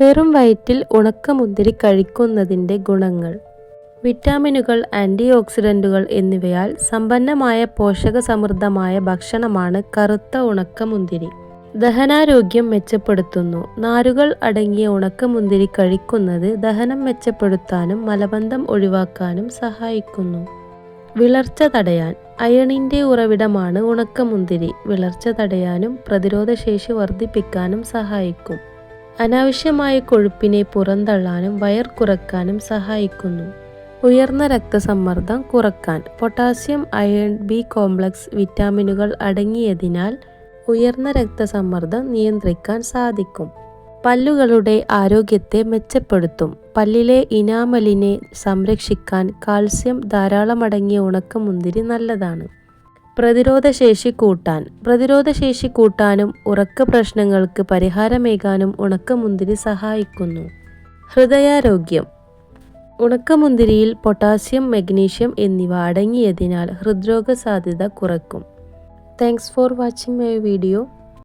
വെറും വയറ്റിൽ ഉണക്കമുന്തിരി കഴിക്കുന്നതിന്റെ ഗുണങ്ങൾ. വിറ്റാമിനുകൾ ആന്റി ഓക്സിഡന്റുകൾ എന്നിവയാൽ സമ്പന്നമായ പോഷക സമൃദ്ധമായ ഭക്ഷണമാണ് കറുത്ത ഉണക്കമുന്തിരി. ദഹനാരോഗ്യം മെച്ചപ്പെടുത്തുന്നു. നാരുകൾ അടങ്ങിയ ഉണക്കമുന്തിരി കഴിക്കുന്നത് ദഹനം മെച്ചപ്പെടുത്താനും മലബന്ധം ഒഴിവാക്കാനും സഹായിക്കുന്നു. വിളർച്ച തടയാൻ. അയണിന്റെ ഉറവിടമാണ് ഉണക്കമുന്തിരി. വിളർച്ച തടയാനും പ്രതിരോധശേഷി വർദ്ധിപ്പിക്കാനും സഹായിക്കും. അനാവശ്യമായ കൊഴുപ്പിനെ പുറന്തള്ളാനും വയർ കുറക്കാനും സഹായിക്കുന്നു. ഉയർന്ന രക്തസമ്മർദ്ദം കുറയ്ക്കാൻ. പൊട്ടാസ്യം അയൺ ബി കോംപ്ലക്സ് വിറ്റാമിനുകൾ അടങ്ങിയതിനാൽ ഉയർന്ന രക്തസമ്മർദ്ദം നിയന്ത്രിക്കാൻ സാധിക്കും. പല്ലുകളുടെ ആരോഗ്യത്തെ മെച്ചപ്പെടുത്തും. പല്ലിലെ ഇനാമലിനെ സംരക്ഷിക്കാൻ കാൽസ്യം ധാരാളമടങ്ങിയ ഉണക്കമുന്തിരി നല്ലതാണ്. പ്രതിരോധശേഷി കൂട്ടാൻ. പ്രതിരോധശേഷി കൂട്ടാനും ഉറക്ക പ്രശ്നങ്ങൾക്ക് പരിഹാരമേകാനും ഉണക്കമുന്തിരി സഹായിക്കുന്നു. ഹൃദയാരോഗ്യം. ഉണക്കമുന്തിരിയിൽ പൊട്ടാസ്യം മഗ്നീഷ്യം എന്നിവ അടങ്ങിയതിനാൽ ഹൃദ്രോഗ സാധ്യത കുറക്കും. Thanks for watching my video.